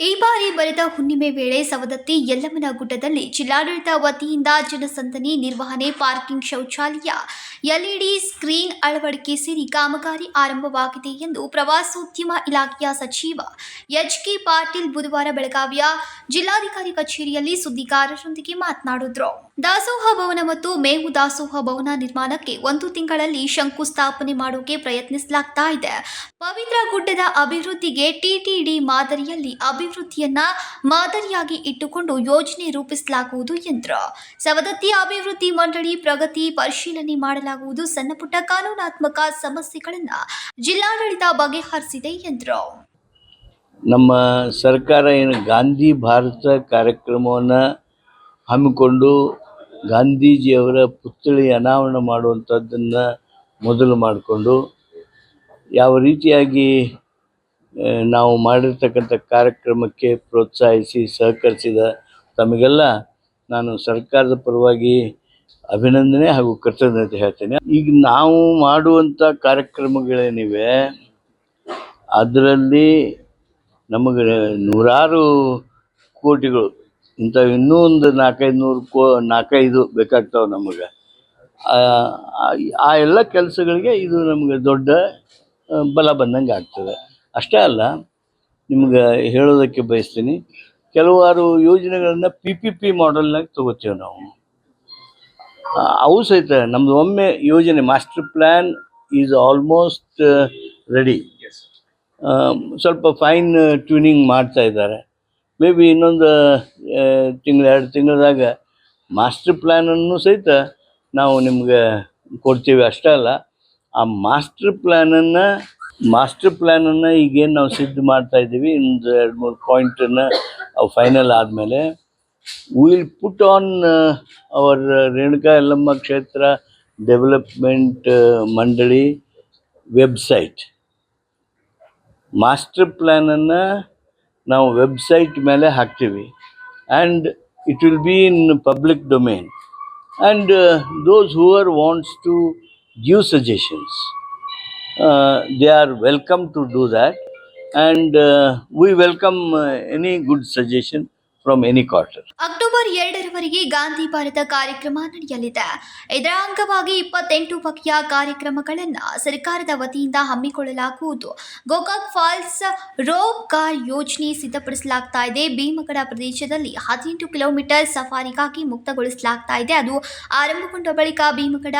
এইবার ಹುಣ್ಣಿಮೆ ವೇಳೆ ಸವದತ್ತಿ ಯಲ್ಲಮ್ಮನ ಗುಡ್ಡದಲ್ಲಿ ಜಿಲ್ಲಾಡಳಿತ ವತಿಯಿಂದ ಜನಸಂದಣಿ ನಿರ್ವಹಣೆ, ಪಾರ್ಕಿಂಗ್ ಶೌಚಾಲಯ, ಎಲ್ಇಡಿ ಸ್ಕ್ರೀನ್ ಅಳವಡಿಕೆ ಸೇರಿ ಕಾಮಗಾರಿ ಆರಂಭವಾಗಿದೆ ಎಂದು ಪ್ರವಾಸೋದ್ಯಮ ಇಲಾಖೆಯ ಸಚಿವ ಎಚ್ ಕೆ ಪಾಟೀಲ್ ಬುಧವಾರ ಬೆಳಗಾವಿಯ ಜಿಲ್ಲಾಧಿಕಾರಿ ಕಚೇರಿಯಲ್ಲಿ ಸುದ್ದಿಗಾರರೊಂದಿಗೆ ಮಾತನಾಡಿದ್ರು. ದಾಸೋಹ ಭವನ ಮತ್ತು ಮೇವು ದಾಸೋಹ ಭವನ ನಿರ್ಮಾಣಕ್ಕೆ ಒಂದು ತಿಂಗಳಲ್ಲಿ ಶಂಕುಸ್ಥಾಪನೆ ಮಾಡೋಕೆ ಪ್ರಯತ್ನಿಸಲಾಗ್ತಾ ಇದೆ. ಪವಿತ್ರ ಗುಡ್ಡದ ಅಭಿವೃದ್ಧಿಗೆ ಟಿಟಿಡಿ ಮಾದರಿಯಲ್ಲಿ ಅಭಿವೃದ್ಧಿಯನ್ನ ಮಾದರಿಯಾಗಿ ಇಟ್ಟುಕೊಂಡು ಯೋಜನೆ ರೂಪಿಸಲಾಗುವುದು ಎಂದರು ಸವದತ್ತಿ ಅಭಿವೃದ್ಧಿ ಮಂಡಳಿ ಪ್ರಗತಿ ಪರಿಶೀಲನೆ ಮಾಡಲಾಗುವುದು. ಸಣ್ಣಪುಟ್ಟ ಕಾನೂನಾತ್ಮಕ ಸಮಸ್ಯೆಗಳನ್ನು ಜಿಲ್ಲಾಡಳಿತ ಬಗೆಹರಿಸಿದೆ ಎಂದರು ನಮ್ಮ ಸರ್ಕಾರ ಏನು ಗಾಂಧಿ ಭಾರತ ಕಾರ್ಯಕ್ರಮವನ್ನು ಹಮ್ಮಿಕೊಂಡು ಗಾಂಧೀಜಿಯವರ ಪುತ್ಥಳಿ ಅನಾವರಣ ಮಾಡುವಂಥದ್ದನ್ನು ಮೊದಲು ಮಾಡಿಕೊಂಡು ಯಾವ ರೀತಿಯಾಗಿ ನಾವು ಮಾಡಿರ್ತಕ್ಕಂಥ ಕಾರ್ಯಕ್ರಮಕ್ಕೆ ಪ್ರೋತ್ಸಾಹಿಸಿ ಸಹಕರಿಸಿದ ತಮಗೆಲ್ಲ ನಾನು ಸರ್ಕಾರದ ಪರವಾಗಿ ಅಭಿನಂದನೆ ಹಾಗೂ ಕೃತಜ್ಞತೆ ಹೇಳ್ತೇನೆ. ಈಗ ನಾವು ಮಾಡುವಂಥ ಕಾರ್ಯಕ್ರಮಗಳೇನಿವೆ, ಅದರಲ್ಲಿ ನಮಗೆ ನೂರಾರು ಕೋಟಿಗಳು ಇಂಥ ಇನ್ನೂ ಒಂದು ನಾಲ್ಕೈದು ನೂರು ಕೋ, ನಾಲ್ಕೈದು ಬೇಕಾಗ್ತಾವೆ ನಮಗೆ. ಆ ಎಲ್ಲ ಕೆಲಸಗಳಿಗೆ ಇದು ನಮಗೆ ದೊಡ್ಡ ಬಲ ಬಂದಂಗೆ ಆಗ್ತದೆ. ಅಷ್ಟೇ ಅಲ್ಲ ನಿಮ್ಗೆ ಹೇಳೋದಕ್ಕೆ ಬಯಸ್ತೀನಿ ಕೆಲವಾರು ಯೋಜನೆಗಳನ್ನು ಪಿ ಪಿ ಪಿ ಮಾಡೆಲ್ನಾಗ ತಗೋತೀವಿ ನಾವು. ಅವು ಸಹಿತ ನಮ್ಮದು ಒಮ್ಮೆ ಯೋಜನೆ master plan is almost ready ಸ್ವಲ್ಪ ಫೈನ್ ಟ್ಯೂನಿಂಗ್ ಮಾಡ್ತಾ ಇದ್ದಾರೆ. ಮೇ ಬಿ ಇನ್ನೊಂದು ತಿಂಗಳು ಎರಡು ತಿಂಗಳದಾಗ ಮಾಸ್ಟರ್ ಪ್ಲ್ಯಾನನ್ನು ಸಹಿತ ನಾವು ನಿಮ್ಗೆ ಕೊಡ್ತೀವಿ. ಅಷ್ಟೇ ಅಲ್ಲ ಆ ಮಾಸ್ಟರ್ ಪ್ಲ್ಯಾನನ್ನು ಮಾಸ್ಟರ್ ಪ್ಲ್ಯಾನನ್ನು ಈಗೇನು ನಾವು ಸಿದ್ಧ ಮಾಡ್ತಾ ಇದ್ದೀವಿ ಒಂದು ಎರಡು ಮೂರು ಪಾಯಿಂಟನ್ನು ಫೈನಲ್ ಆದಮೇಲೆ. Will put on our Renuka Yellamma ಕ್ಷೇತ್ರ ಡೆವಲಪ್ಮೆಂಟ್ ಮಂಡಳಿ ವೆಬ್ಸೈಟ್ ಮಾಸ್ಟರ್ ಪ್ಲ್ಯಾನನ್ನು ನಾವು ವೆಬ್ಸೈಟ್ ಮೇಲೆ ಹಾಕ್ತೀವಿ. And it will be in public domain and those whoever wants to give suggestions Uh, they are welcome to do that. And uh, we welcome uh, any good suggestion. From any quarter October ಎರಡರವರೆಗೆ Gandhi Bharat ಕಾರ್ಯಕ್ರಮ ನಡೆಯಲಿದೆ. ಇದರ ಅಂಗವಾಗಿ ಇಪ್ಪತ್ತೆಂಟು ಬಗೆಯ ಕಾರ್ಯಕ್ರಮಗಳನ್ನು ಸರ್ಕಾರದ ವತಿಯಿಂದ ಹಮ್ಮಿಕೊಳ್ಳಲಾಗುವುದು. ಗೋಕಾಕ್ ಫಾಲ್ಸ್ ರೋಪ್ ಕಾರ್ ಯೋಜನೆ ಸಿದ್ಧಪಡಿಸಲಾಗ್ತಾ ಇದೆ. ಭೀಮಗಡ ಪ್ರದೇಶದಲ್ಲಿ ಹದಿನೆಂಟು ಕಿಲೋಮೀಟರ್ ಸಫಾರಿಗಾಗಿ ಮುಕ್ತಗೊಳಿಸಲಾಗ್ತಾ ಇದೆ. ಅದು ಆರಂಭಗೊಂಡ ಬಳಿಕ ಭೀಮಗಡ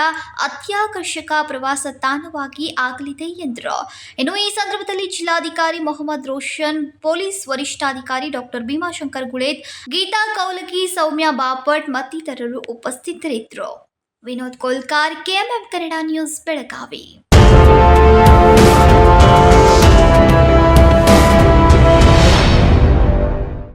ಅತ್ಯಾಕರ್ಷಕ ಪ್ರವಾಸ ತಾಣವಾಗಿ ಆಗಲಿದೆ ಎಂದರು. ಇನ್ನು ಈ ಸಂದರ್ಭದಲ್ಲಿ ಜಿಲ್ಲಾಧಿಕಾರಿ ಮೊಹಮ್ಮದ್ ರೋಷನ್, ಪೊಲೀಸ್ ವರಿಷ್ಠಾಧಿಕಾರಿ ಡಾಕ್ಟರ್ ಭೀಮಾಶಂಕರ್ ಗೀತಾ ಕೌಲಗಿ ಸೌಮ್ಯ ಬಾಪಟ್ ಮತ್ತಿತರರು ಉಪಸ್ಥಿತರಿದ್ದರು. Vinod Kolkar KMM Kannada news Belagavi.